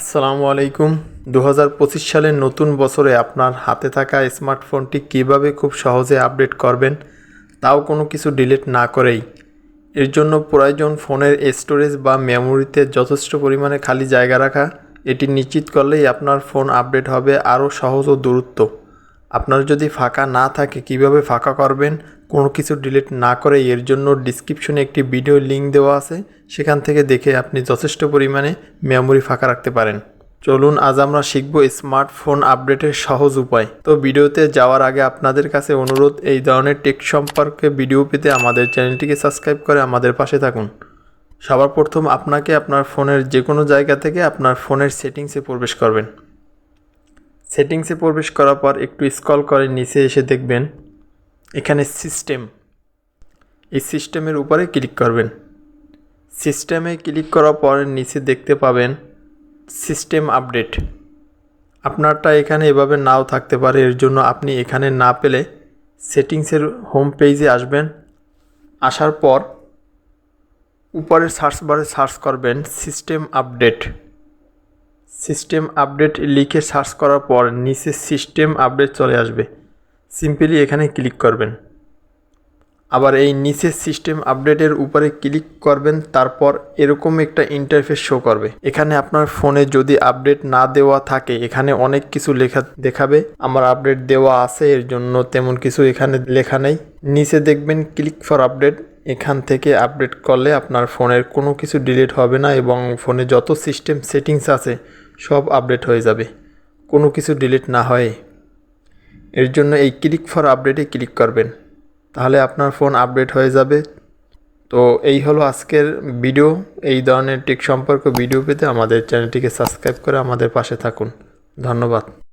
আসসালামু আলাইকুম। দু হাজার পঁচিশ সালের নতুন বছরে আপনার হাতে থাকা স্মার্টফোনটি কীভাবে খুব সহজে আপডেট করবেন, তাও কোনো কিছু ডিলিট না করেই। এর জন্য প্রয়োজন ফোনের স্টোরেজ বা মেমোরিতে যথেষ্ট পরিমাণে খালি জায়গা রাখা, এটি নিশ্চিত করলেই আপনার ফোন আপডেট হবে আরও সহজ ও দূরত্ব আপনার যদি ফাঁকা না থাকে, কীভাবে ফাঁকা করবেন? কোনো কিছু ডিলিট না করে এর জন্য ডিসক্রিপশনে একটি ভিডিও লিঙ্ক দেওয়া আছে। সেখান থেকে দেখে আপনি যথেষ্ট পরিমাণে মেমোরি ফাঁকা রাখতে পারেন। চলুন, আজ আমরা শিখব স্মার্টফোন আপডেটের সহজ উপায়। তো ভিডিওতে যাওয়ার আগে আপনাদের কাছে অনুরোধ, এই ধরনের টেক সম্পর্কে ভিডিও পেতে আমাদের চ্যানেলটিকে সাবস্ক্রাইব করে আমাদের পাশে থাকুন। সবার প্রথম আপনাকে আপনার ফোনের যে কোনো জায়গা থেকে আপনার ফোনের সেটিংসে প্রবেশ করবেন। সেটিংসে প্রবেশ করার পর একটু স্ক্রল করে নিচে এসে দেখবেন, এখানে সিস্টেম এই সিস্টেমের উপরে ক্লিক করবেন। সিস্টেমে ক্লিক করার পর নিচে দেখতে পাবেন সিস্টেম আপডেট আপনারটা এখানে এভাবে নাও থাকতে পারে, এর জন্য আপনি এখানে না পেলে সেটিংসের হোম পেজে আসবেন। আসার পর উপরের সার্চ বারে সার্চ করবেন সিস্টেম আপডেট সিস্টেম আপডেট লিখে সার্চ করার পর নিচে সিস্টেম আপডেট চলে আসবে। সিম্পলি এখানে ক্লিক করবেন। আবার এই নিচে সিস্টেম আপডেটের উপরে ক্লিক করবেন, তারপর এরকম একটা ইন্টারফেস শো করবে। এখানে আপনার ফোনে যদি আপডেট না দেওয়া থাকে, এখানে অনেক কিছু লেখা দেখাবে। আমার আপডেট দেওয়া আছে, এর জন্য তেমন কিছু এখানে লেখা নেই। নিচে দেখবেন ক্লিক ফর আপডেট এখান থেকে আপডেট করলে আপনার ফোনের কোনো কিছু ডিলিট হবে না এবং ফোনে যত সিস্টেম সেটিংস আছে, সব আপডেট হয়ে যাবে। কোনো কিছু ডিলিট না হয়। এর জন্য এই ক্লিক ফর আপডেটে ক্লিক করবেন। তাহলে আপনার ফোন আপডেট হয়ে যাবে। তো এই হলো আজকের ভিডিও। এই ধরনের টিক সম্পর্ক ভিডিও পেতে আমাদের চ্যানেলটিকে সাবস্ক্রাইব করে আমাদের পাশে থাকুন। ধন্যবাদ।